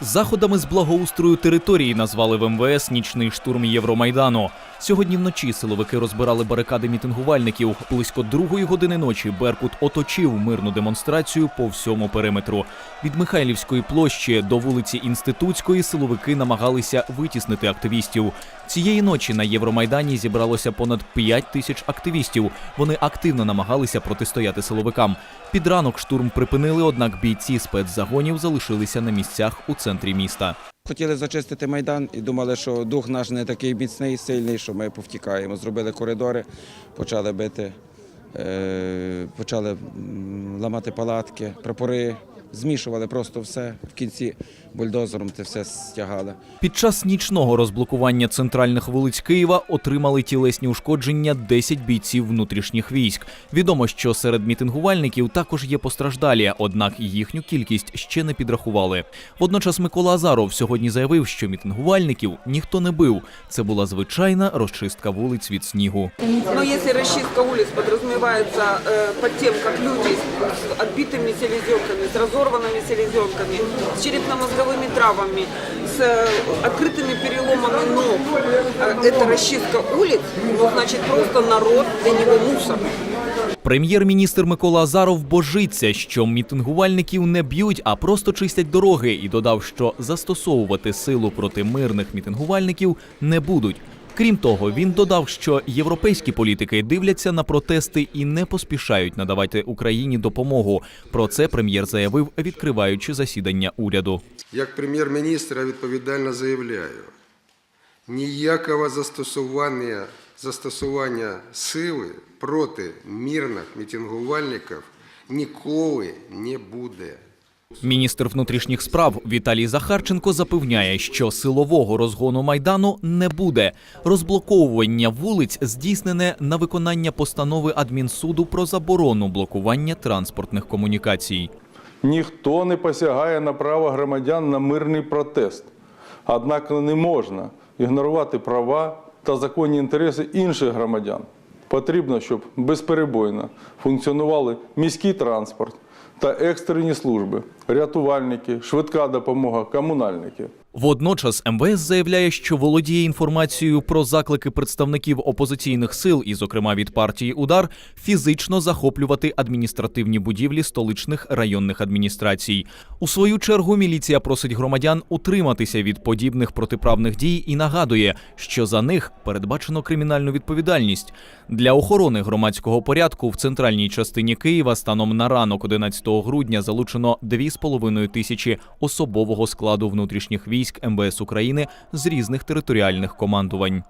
Заходами з благоустрою території назвали в МВС нічний штурм Євромайдану. Сьогодні вночі силовики розбирали барикади мітингувальників. Близько другої години ночі Беркут оточив мирну демонстрацію по всьому периметру. Від Михайлівської площі до вулиці Інститутської силовики намагалися витіснити активістів. Цієї ночі на Євромайдані зібралося понад 5 тисяч активістів. Вони активно намагалися протистояти силовикам. Під ранок штурм припинили, однак бійці спецзагонів залишилися на місцях у центрі міста. Хотіли зачистити майдан і думали, що дух наш не такий міцний, сильний, що ми повтікаємо. Зробили коридори, почали бити, е, почали ламати палатки, прапори, змішували просто все. В кінці бульдозером це все стягали. Під час нічного розблокування центральних вулиць Києва отримали тілесні ушкодження 10 бійців внутрішніх військ. Відомо, що серед мітингувальників також є постраждалі, однак їхню кількість ще не підрахували. Водночас Микола Азаров сьогодні заявив, що мітингувальників ніхто не бив. Це була звичайна розчистка вулиць від снігу. Но если расчистка улиц подразумевается э, под тем, как люди с отбитыми селезенками, с разорванными селезенками, с черепно-мозговыми травмами, с э, открытыми переломами ног, э, это расчистка улиц, ну, значит, просто народ для него мусор. Прем'єр-міністр Микола Азаров божиться, що мітингувальників не б'ють, а просто чистять дороги, і додав, що застосовувати силу проти мирних мітингувальників не будуть. Крім того, він додав, що європейські політики дивляться на протести і не поспішають надавати Україні допомогу. Про це прем'єр заявив, відкриваючи засідання уряду. Як прем'єр-міністр я відповідально заявляю, ніякого застосування, застосування сили проти мирних мітингувальників ніколи не буде. Міністр внутрішніх справ Віталій Захарченко запевняє, що силового розгону майдану не буде. Розблоковування вулиць здійснене на виконання постанови адмінсуду про заборону блокування транспортних комунікацій. Ніхто не посягає на право громадян на мирний протест. Однак не можна ігнорувати права та законні інтереси інших громадян. Потрібно, щоб безперебойно функціонували міський транспорт та екстрені служби, рятувальники, швидка допомога, комунальники. Водночас МВС заявляє, що володіє інформацією про заклики представників опозиційних сил, і, зокрема від партії Удар, фізично захоплювати адміністративні будівлі столичних районних адміністрацій. У свою чергу міліція просить громадян утриматися від подібних протиправних дій і нагадує, що за них передбачено кримінальну відповідальність для охорони громадського порядку в центральній частині Києва станом на ранок 11 грудня залучено 2,5 тисячі особового складу внутрішніх військ МВС України з різних територіальних командувань.